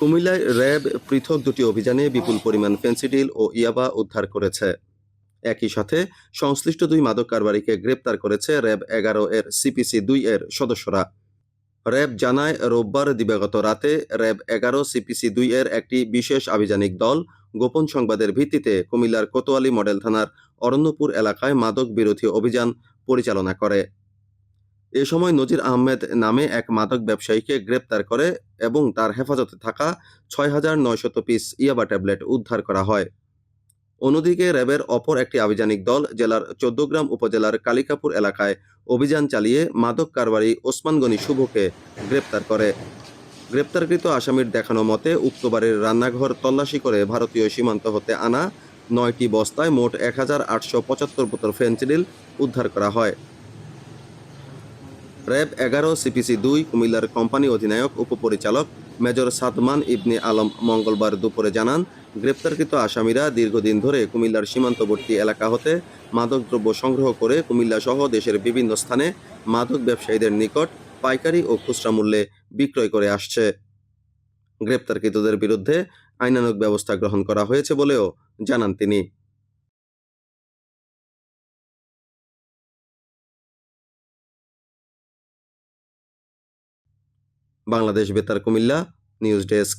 কুমিল্লায় র্যাব পৃথক দুটি অভিযানে বিপুল পরিমাণ ফেন্সিডিল ও ইয়াবা উদ্ধার করেছে। একই সাথে সংশ্লিষ্ট দুই মাদক কারবারিকে গ্রেপ্তার করেছে র্যাব এগারো এর সিপিসি দুই এর সদস্যরা। র্যাব জানায়, রোববার দিবাগত রাতে র্যাব এগারো সিপিসি দুই এর একটি বিশেষ আভিযানিক দল গোপন সংবাদের ভিত্তিতে কুমিল্লার কোতোয়ালি মডেল থানার অরণ্যপুর এলাকায় মাদক বিরোধী অভিযান পরিচালনা করে। এ সময় নজির আহমেদ নামে এক মাদক ব্যবসায়ীকে গ্রেপ্তার করে এবং তার হেফাজতে থাকা ছয় হাজার নয়শত পিস ইয়াবা ট্যাবলেট উদ্ধার করা হয়। অন্যদিকে র্যাবের অপর একটি আভিযানিক দল জেলার চোদ্দগ্রাম উপজেলার কালিকাপুর এলাকায় অভিযান চালিয়ে মাদক কারবারি ওসমান গনি শুভকে গ্রেপ্তার করে। গ্রেপ্তারকৃত আসামির দেখানো মতে, উক্ত বাড়ির রান্নাঘর তল্লাশি করে ভারতীয় সীমান্ত হতে আনা নয়টি বস্তায় মোট এক হাজার আটশো পঁচাত্তর বোতল ফেন্সিডিল উদ্ধার করা হয়। র্যাব এগারো, সিপিসি দুই, কুমিল্লার কোম্পানি অধিনায়ক, উপপরিচালক মেজর সাদমান ইবনে আলম মঙ্গলবার দুপুরে জানান, গ্রেপ্তারকৃত আসামিরা দীর্ঘদিন ধরে কুমিল্লার সীমান্তবর্তী এলাকা হতে মাদকদ্রব্য সংগ্রহ করে কুমিল্লা সহ দেশের বিভিন্ন স্থানে মাদক ব্যবসায়ীদের নিকট পাইকারি ও খুচরা মূল্যে বিক্রয় করে আসছে। গ্রেপ্তারকৃতদের বিরুদ্ধে আইনানুগ ব্যবস্থা গ্রহণ করা হয়েছে বলেও জানান তিনি। বাংলাদেশ বেতার কুমিল্লা নিউজ ডেস্ক।